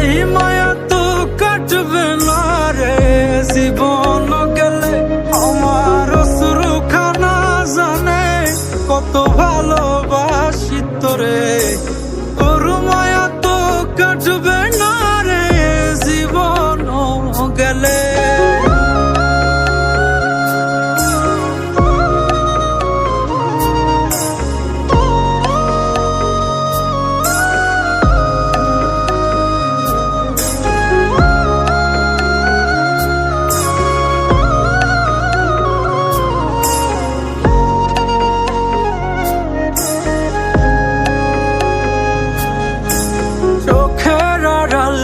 এই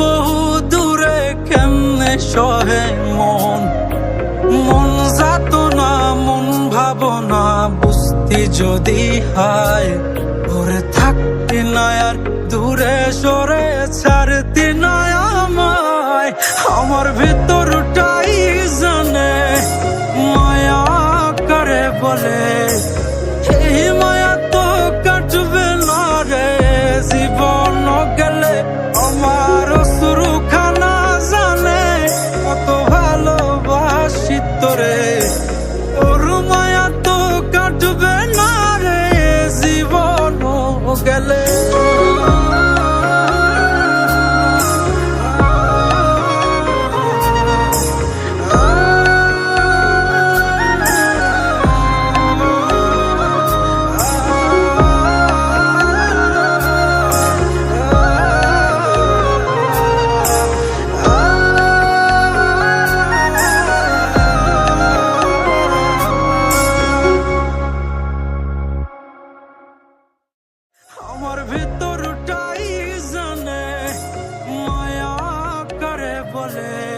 বহু দূরে কেমনে সহে মন? মন যাত না মন ভাবনা বুঝতি যদি হায় ওরে থাকতি না আর দূরে সরে ছাড়তি না আমায়। আমার ভিতরটাই জানে, মায়া করে বলে por él.